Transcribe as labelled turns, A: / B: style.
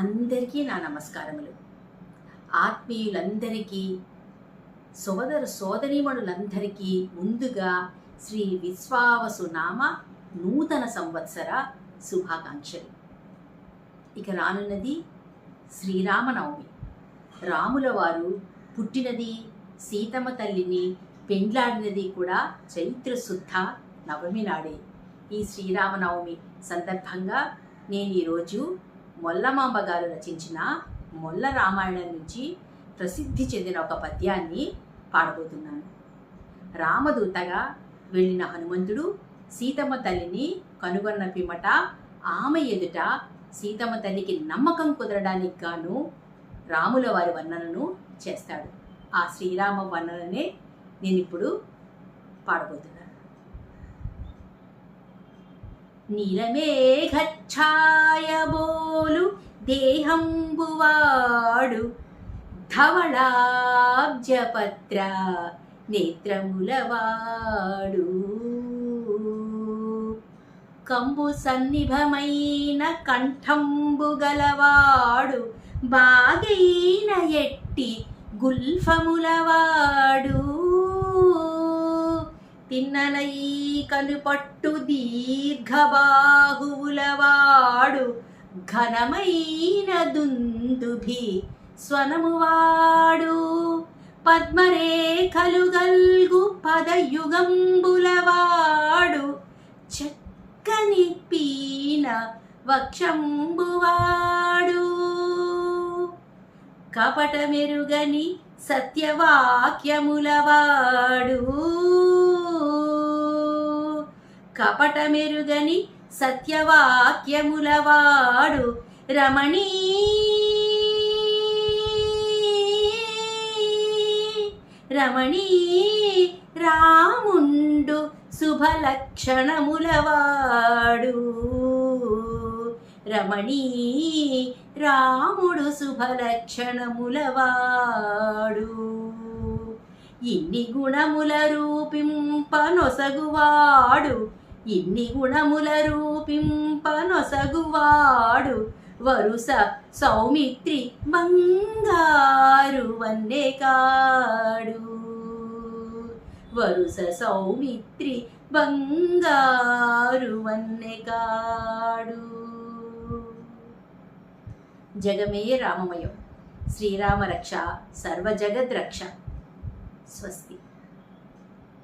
A: అందరికీ నా నమస్కారములు. ఆత్మీయులందరికీ సోదర సోదరీమణులందరికీ ముందుగా శ్రీ విశ్వావసు నామ నూతన సంవత్సర శుభాకాంక్షలు. ఇక రానున్నది శ్రీరామనవమి. రాముల వారు పుట్టినది సీతమ్మ తల్లిని పెండ్లాడినది కూడా చైత్ర శుద్ధ నవమి నాడే. ఈ శ్రీరామనవమి సందర్భంగా నేను ఈరోజు మొల్లమాంబ గారు రచించిన మొల్ల రామాయణం నుంచి ప్రసిద్ధి చెందిన ఒక పద్యాన్ని పాడబోతున్నాను. రామదూతగా వెళ్ళిన హనుమంతుడు సీతమ్మ తల్లిని కనుగొన్న పిమ్మట ఆమె ఎదుట సీతమ్మ తల్లికి నమ్మకం కుదరడానికి గాను రాముల వారి వర్ణనను చేస్తాడు. ఆ శ్రీరామ వర్ణననే నేను ఇప్పుడు పాడబోతున్నాను. నీలమేఘఛాయబో దేహంబువాడు ధవళాబ్జపత్ర నేత్రములవాడు. కంబు సన్నిభమైన కంఠంబు గలవాడు బాగైన ఎట్టి గుల్ఫములవాడు. తిన్నలై కనుపట్టు దీర్ఘబాహువులవాడు ఘనమైన దుందుభి స్వనమువాడు పద్మరేఖలు గల్గు పదయుగంబులవాడు. చక్కని పీన వక్షంబువాడు. కపట మెరుగని సత్యవాక్యములవాడు. కపట మెరుగని సత్యవాక్యములవాడు రమణీ. రమణీ రాముండు శుభలక్షణములవాడు. రమణీ రాముడు శుభలక్షణములవాడు. ఇన్ని గుణముల రూపింపనొసగువాడు ఇన్ని గుణముల రూపింపనొసగువాడు వరుస సౌమిత్రి బంగారు వన్నే కాడు. వరుస సౌమిత్రి బంగారు వన్నె కాడు. జగమే రామమయం. శ్రీరామ రక్ష సర్వజగద్ స్వస్తి.